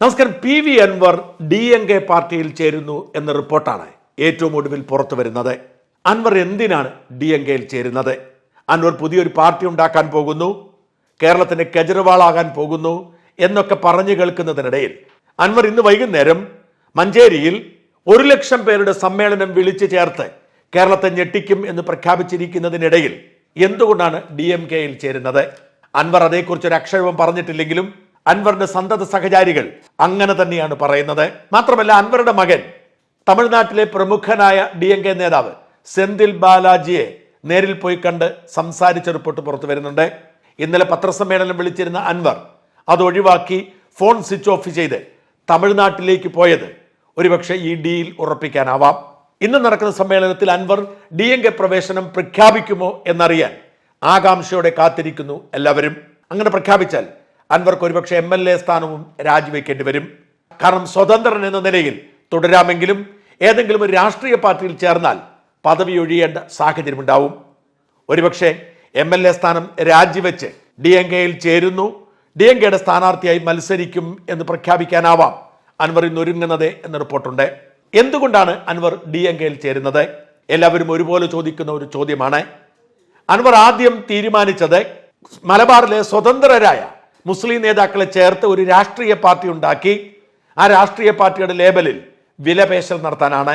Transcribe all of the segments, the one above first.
നമസ്കാരം. P V Anwar D M K പാർട്ടിയിൽ ചേരുന്നു എന്ന റിപ്പോർട്ടാണ് ഏറ്റവും ഒടുവിൽ പുറത്തു വരുന്നത്. അൻവർ എന്തിനാണ് ഡി എൻ കെയിൽ ചേരുന്നത്? അൻവർ പുതിയൊരു പാർട്ടി ഉണ്ടാക്കാൻ പോകുന്നു കേരളത്തിന്റെ കെജ്രിവാൾ ആകാൻ പോകുന്നു എന്നൊക്കെ പറഞ്ഞു കേൾക്കുന്നതിനിടയിൽ അൻവർ ഇന്ന് വൈകുന്നേരം മഞ്ചേരിയിൽ ഒരു ലക്ഷം പേരുടെ സമ്മേളനം വിളിച്ചു ചേർത്ത് കേരളത്തെ ഞെട്ടിക്കും എന്ന് പ്രഖ്യാപിച്ചിരിക്കുന്നതിനിടയിൽ എന്തുകൊണ്ടാണ് ഡി എം കെയിൽ ചേരുന്നത്? അൻവർ അതേക്കുറിച്ച് ഒരു അക്ഷരവും പറഞ്ഞിട്ടില്ലെങ്കിലും അൻവറിന്റെ സന്തത സഹചാരികൾ അങ്ങനെ തന്നെയാണ് പറയുന്നത്. മാത്രമല്ല അൻവറുടെ മകൻ തമിഴ്നാട്ടിലെ പ്രമുഖനായ ഡി എൻ കെ നേതാവ് സെന്തിൽ ബാലാജിയെ നേരിൽ പോയി കണ്ട് സംസാരിച്ച റിപ്പോർട്ട് പുറത്തു വരുന്നുണ്ട്. ഇന്നലെ പത്രസമ്മേളനം വിളിച്ചിരുന്ന അൻവർ അത് ഒഴിവാക്കി ഫോൺ സ്വിച്ച് ഓഫ് ചെയ്ത് തമിഴ്നാട്ടിലേക്ക് പോയത് ഒരുപക്ഷെ ഈ ഡീൽ ഉറപ്പിക്കാനാവാം. ഇന്ന് നടക്കുന്ന സമ്മേളനത്തിൽ അൻവർ ഡി എൻ കെ പ്രവേശനം പ്രഖ്യാപിക്കുമോ എന്നറിയാൻ ആകാംക്ഷയോടെ കാത്തിരിക്കുന്നു എല്ലാവരും. അങ്ങനെ പ്രഖ്യാപിച്ചാൽ അൻവർക്ക് ഒരുപക്ഷെ എം എൽ എ സ്ഥാനവും രാജിവെക്കേണ്ടി വരും. കാരണം സ്വതന്ത്രൻ എന്ന നിലയിൽ തുടരാമെങ്കിലും ഏതെങ്കിലും ഒരു രാഷ്ട്രീയ പാർട്ടിയിൽ ചേർന്നാൽ പദവി ഒഴിയേണ്ട സാഹചര്യമുണ്ടാവും. ഒരുപക്ഷെ എം എൽ എ സ്ഥാനം രാജിവെച്ച് ഡി എൻ കെയിൽ ചേരുന്നു. ഡി എൻ കെയുടെ സ്ഥാനാർത്ഥിയായി മത്സരിക്കും എന്ന് പ്രഖ്യാപിക്കാനാവാം. അൻവർ ഇന്ന് ഒരുങ്ങുന്നത് എന്ന റിപ്പോർട്ടുണ്ട്. എന്തുകൊണ്ടാണ് അൻവർ ഡി എൻ കെയിൽ ചേരുന്നത്? എല്ലാവരും ഒരുപോലെ ചോദിക്കുന്ന ഒരു ചോദ്യമാണ്. അൻവർ ആദ്യം തീരുമാനിച്ചത് മലബാറിലെ സ്വതന്ത്രരായ മുസ്ലിം നേതാക്കളെ ചേർത്ത് ഒരു രാഷ്ട്രീയ പാർട്ടി ഉണ്ടാക്കി. ആ രാഷ്ട്രീയ പാർട്ടിയുടെ ലേബലിൽ വിലപേശൽ നടത്താനാണ്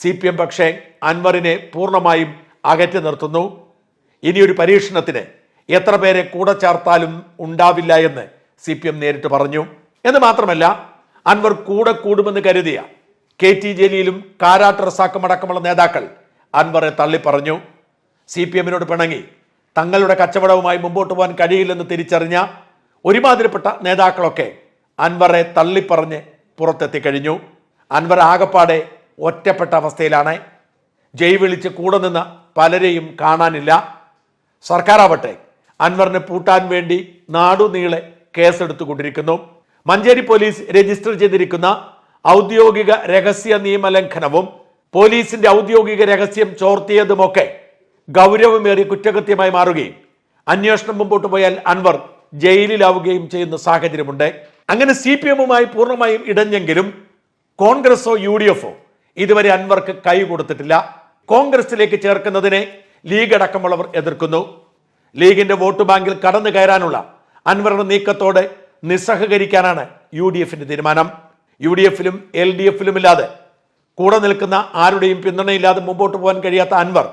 സി പി എം പക്ഷേ അൻവറിനെ പൂർണമായും അകറ്റി നിർത്തുന്നു. ഇനിയൊരു പരീക്ഷണത്തിന് എത്ര പേരെ കൂടെ ചേർത്താലും ഉണ്ടാവില്ല എന്ന് സി പി എം നേരിട്ട് പറഞ്ഞു. എന്ന് മാത്രമല്ല അൻവർ കൂടെ കൂടുമെന്ന് കരുതിയ കെ ടി ജലീലും കാരാട്ട് റസാക്കും അടക്കമുള്ള നേതാക്കൾ അൻവറെ തള്ളിപ്പറഞ്ഞു. സി പി എമ്മിനോട് പിണങ്ങി തങ്ങളുടെ കച്ചവടവുമായി മുമ്പോട്ട് പോകാൻ കഴിയില്ലെന്ന് തിരിച്ചറിഞ്ഞ ഒരുമാതിരിപ്പെട്ട നേതാക്കളൊക്കെ അൻവറെ തള്ളിപ്പറഞ്ഞ് പുറത്തെത്തിക്കഴിഞ്ഞു. അൻവർ ആകപ്പാടെ ഒറ്റപ്പെട്ട അവസ്ഥയിലാണ്. ജയ് വിളിച്ച് കൂടെ നിന്ന പലരെയും കാണാനില്ല. സർക്കാരാവട്ടെ അൻവറിനെ പൂട്ടാൻ വേണ്ടി നാടുനീളെ കേസെടുത്തുകൊണ്ടിരിക്കുന്നു. മഞ്ചേരി പോലീസ് രജിസ്റ്റർ ചെയ്തിരിക്കുന്ന ഔദ്യോഗിക രഹസ്യ നിയമലംഘനവും പോലീസിന്റെ ഔദ്യോഗിക രഹസ്യം ചോർത്തിയതുമൊക്കെ ഗൗരവമേറി കുറ്റകൃത്യമായി മാറുകയും അന്വേഷണം മുമ്പോട്ട് പോയാൽ അൻവർ ജയിലിലാവുകയും ചെയ്യുന്ന സാഹചര്യമുണ്ട്. അങ്ങനെ സി പി എമ്മുമായി പൂർണമായും ഇടഞ്ഞെങ്കിലും കോൺഗ്രസോ യു ഡി എഫോ ഇതുവരെ അൻവർക്ക് കൈ കൊടുത്തിട്ടില്ല. കോൺഗ്രസിലേക്ക് ചേർക്കുന്നതിനെ ലീഗ് അടക്കമുള്ളവർ എതിർക്കുന്നു. ലീഗിന്റെ വോട്ട് ബാങ്കിൽ കടന്നു കയറാനുള്ള അൻവറുടെ നീക്കത്തോടെ നിസ്സഹകരിക്കാനാണ് യു ഡി എഫിന്റെ തീരുമാനം. യു ഡി എഫിലും എൽ ഡി എഫിലും ഇല്ലാതെ കൂടെ നിൽക്കുന്ന ആരുടെയും പിന്തുണയില്ലാതെ മുമ്പോട്ട് പോകാൻ കഴിയാത്ത അൻവർ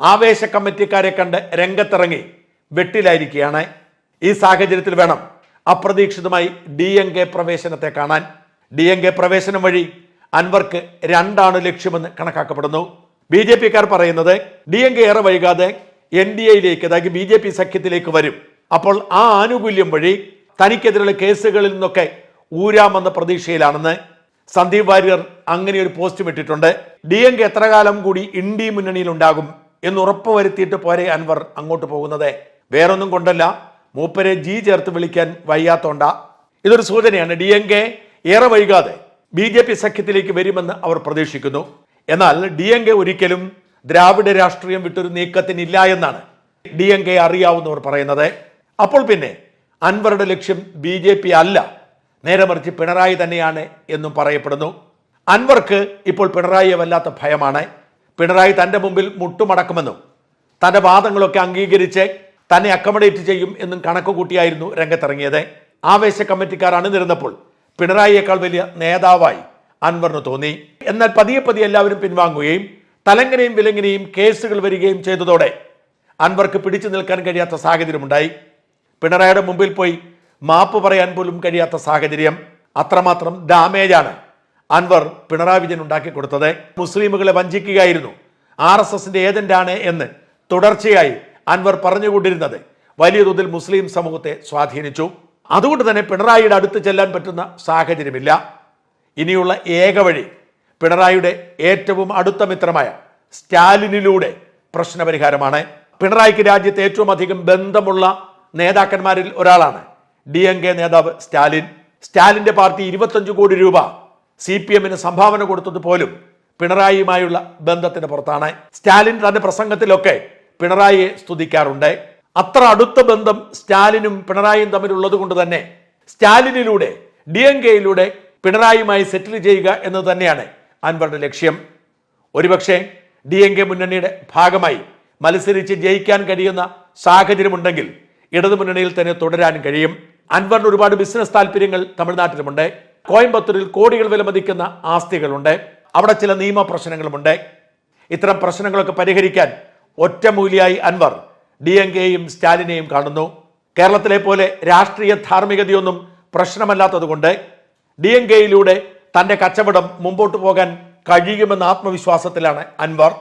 ആവേശ കമ്മിറ്റിക്കാരെ കണ്ട് രംഗത്തിറങ്ങി വെട്ടിലായിരിക്കുകയാണ്. ഈ സാഹചര്യത്തിൽ വേണം അപ്രതീക്ഷിതമായി ഡി എം കെ പ്രവേശനത്തെ കാണാൻ. ഡി എം കെ പ്രവേശനം വഴി അൻവർക്ക് രണ്ടാണ് ലക്ഷ്യമെന്ന് കണക്കാക്കപ്പെടുന്നു. ബി ജെ പിക്കാർ പറയുന്നത് ഡി എം കെ ഏറെ വൈകാതെ എൻ ഡി എയിലേക്ക് അതായത് ബി ജെ പി സഖ്യത്തിലേക്ക് വരും. അപ്പോൾ ആ ആനുകൂല്യം വഴി തനിക്കെതിരെയുള്ള കേസുകളിൽ നിന്നൊക്കെ ഊരാമെന്ന പ്രതീക്ഷയിലാണെന്ന് സന്ദീപ് വാര്യർ അങ്ങനെ ഒരു പോസ്റ്റ് ഇട്ടിട്ടുണ്ട്. ഡി എം കെ എത്ര കാലം കൂടി ഇന്ത്യ മുന്നണിയിൽ ഉണ്ടാകും എന്ന് ഉറപ്പുവരുത്തിയിട്ട് പോരെ അൻവർ അങ്ങോട്ട് പോകുന്നത്. വേറൊന്നും കൊണ്ടല്ല. മൂപ്പരെ ജി ചേർത്ത് വിളിക്കാൻ വയ്യാത്തോണ്ട. ഇതൊരു സൂചനയാണ്. ഡി എൻ കെ ഏറെ വൈകാതെ ബി ജെ പി സഖ്യത്തിലേക്ക് വരുമെന്ന് അവർ പ്രതീക്ഷിക്കുന്നു. എന്നാൽ ഡി എൻ കെ ഒരിക്കലും ദ്രാവിഡ രാഷ്ട്രീയം വിട്ടൊരു നീക്കത്തിനില്ല എന്നാണ് ഡി എൻ കെ അറിയാവുന്നവർ പറയുന്നത്. അപ്പോൾ പിന്നെ അൻവറുടെ ലക്ഷ്യം ബി ജെ പി അല്ല. നേരെ മറിച്ച് പിണറായി തന്നെയാണ് എന്നും പറയപ്പെടുന്നു. അൻവർക്ക് ഇപ്പോൾ പിണറായിയെ വല്ലാത്ത ഭയമാണ്. പിണറായി തന്റെ മുമ്പിൽ മുട്ടുമടക്കുമെന്നും തന്റെ വാദങ്ങളൊക്കെ അംഗീകരിച്ച് തന്നെ അക്കമഡേറ്റ് ചെയ്യും എന്നും കണക്ക് കൂട്ടിയായിരുന്നു രംഗത്തിറങ്ങിയത്. ആവേശ കമ്മിറ്റിക്കാർ അണിനിരുന്നപ്പോൾ പിണറായിയേക്കാൾ വലിയ നേതാവായി അൻവറിന് തോന്നി. എന്നാൽ പതിയെ പതിയെ എല്ലാവരും പിൻവാങ്ങുകയും തലങ്ങനെയും വിലങ്ങനെയും കേസുകൾ വരികയും ചെയ്തതോടെ അൻവർക്ക് പിടിച്ചു നിൽക്കാൻ കഴിയാത്ത സാഹചര്യമുണ്ടായി. പിണറായിയുടെ മുമ്പിൽ പോയി മാപ്പ് പറയാൻ പോലും കഴിയാത്ത സാഹചര്യം. അത്രമാത്രം ഡാമേജാണ് അൻവർ പിണറായി വിജയൻ ഉണ്ടാക്കി കൊടുത്തത്. മുസ്ലിമുകളെ വഞ്ചിക്കുകയായിരുന്നു. ആർ എസ് എസിന്റെ ഏജന്റാണ് എന്ന് തുടർച്ചയായി അൻവർ പറഞ്ഞുകൊണ്ടിരുന്നത്. വലിയ തോതിൽ മുസ്ലിം സമൂഹത്തെ സ്വാധീനിച്ചു. അതുകൊണ്ട് തന്നെ പിണറായിയുടെ അടുത്ത് ചെല്ലാൻ പറ്റുന്ന സാഹചര്യമില്ല. ഇനിയുള്ള ഏക വഴി പിണറായിയുടെ ഏറ്റവും അടുത്ത മിത്രമായ സ്റ്റാലിനിലൂടെ പ്രശ്നപരിഹാരമാണ്. പിണറായിക്ക് രാജ്യത്ത് ഏറ്റവും അധികം ബന്ധമുള്ള നേതാക്കന്മാരിൽ ഒരാളാണ് ഡി എം കെ നേതാവ് സ്റ്റാലിൻ. സ്റ്റാലിന്റെ പാർട്ടി ഇരുപത്തഞ്ച് കോടി രൂപ സി പി എമ്മിന് സംഭാവന കൊടുത്തത് പോലും പിണറായിയുമായുള്ള ബന്ധത്തിന് പുറത്താണ്. സ്റ്റാലിൻ തന്റെ പ്രസംഗത്തിലൊക്കെ പിണറായിയെ സ്തുതിക്കാറുണ്ട്. അത്ര അടുത്ത ബന്ധം സ്റ്റാലിനും പിണറായിയും തമ്മിലുള്ളത് കൊണ്ട് തന്നെ സ്റ്റാലിനിലൂടെ ഡി എം കെയിലൂടെ പിണറായിയുമായി സെറ്റിൽ ചെയ്യുക എന്നത് തന്നെയാണ് അൻവറുടെ ലക്ഷ്യം. ഒരുപക്ഷെ ഡി എം കെ മുന്നണിയുടെ ഭാഗമായി മത്സരിച്ച് ജയിക്കാൻ കഴിയുന്ന സാഹചര്യമുണ്ടെങ്കിൽ ഇടതുമുന്നണിയിൽ തന്നെ തുടരാൻ കഴിയും. അൻവറിന് ഒരുപാട് ബിസിനസ് താല്പര്യങ്ങൾ തമിഴ്നാട്ടിലുമുണ്ട്. കോയമ്പത്തൂരിൽ കോടികൾ വിലമതിക്കുന്ന ആസ്തികളുണ്ട്. അവിടെ ചില നിയമ പ്രശ്നങ്ങളുമുണ്ട്. ഇത്തരം പ്രശ്നങ്ങളൊക്കെ പരിഹരിക്കാൻ ഒറ്റമൂലിയായി അൻവർ ഡി എം കെയും സ്റ്റാലിനെയും കാണുന്നു. കേരളത്തിലെ പോലെ രാഷ്ട്രീയ ധാർമ്മികതയൊന്നും പ്രശ്നമല്ലാത്തതുകൊണ്ട് ഡി എം കെയിലൂടെ തന്റെ കച്ചവടം മുമ്പോട്ട് പോകാൻ കഴിയുമെന്ന ആത്മവിശ്വാസത്തിലാണ് അൻവർ.